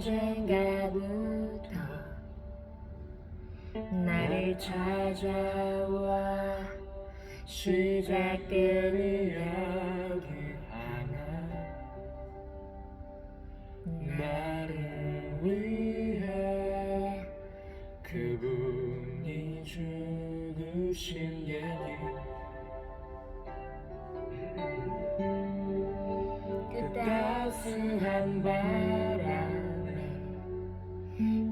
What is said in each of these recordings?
언젠가부터 나를 찾아와 시작된 이야기 하나 나를 위해 그분이 죽으신 얘기 그 따스한 바람에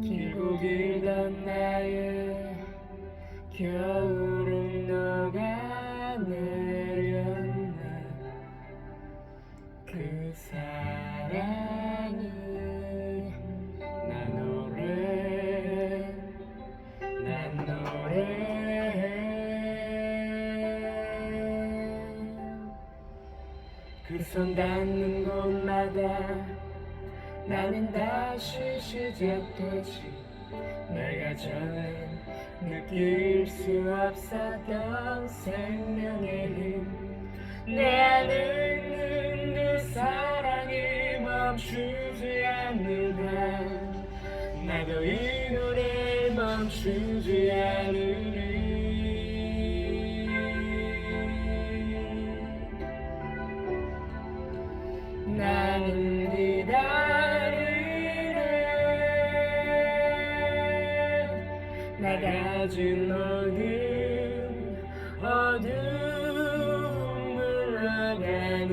길고 길던 나의 겨울 손 닿는 곳마다 나는 다시 시작되지. 내가 전에 느낄 수 없었던 생명의 힘내 있는 그 사랑이 멈추지 않는다. 나도 이 노래를 멈추지 않으리 나 가진 모든 어둠 물러가는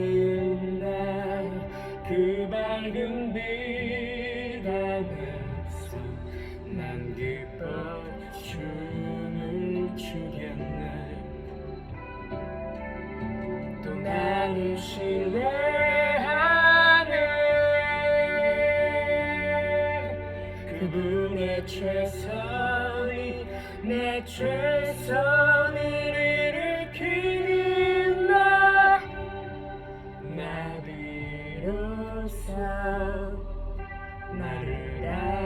날그 밝은 빛 안에서 난 기뻐 춤을 추겠네. 또 나를 신뢰하네. 그분의 최선이 내 최선을 일으키는 나, 나 비로소 나를 알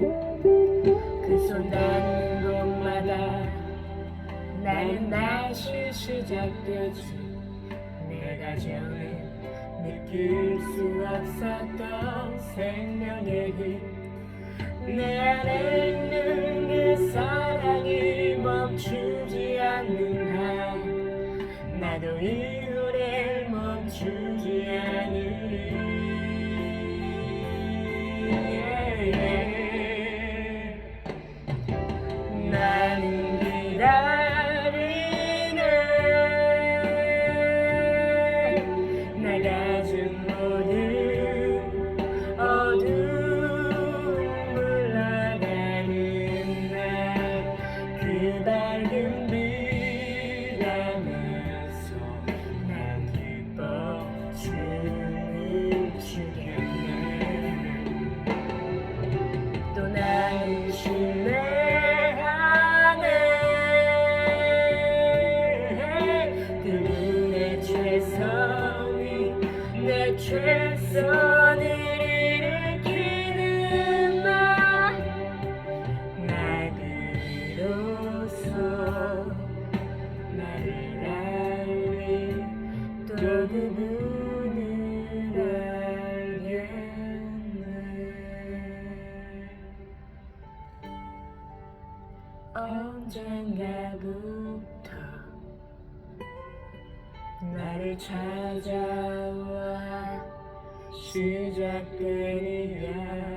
그손 닿는 곳마다 나는 다시 시작되지. 내가 전에 느낄 수 없었던 생명의 힘내 안에 있는 그 사랑이 멈추지 않는 한. 나도 이 내 최선을 일으키는 나, 나 비로소 나를 알리 또 그분을 알겠네. 언젠가부터 나를 찾아와. 시작된 이야기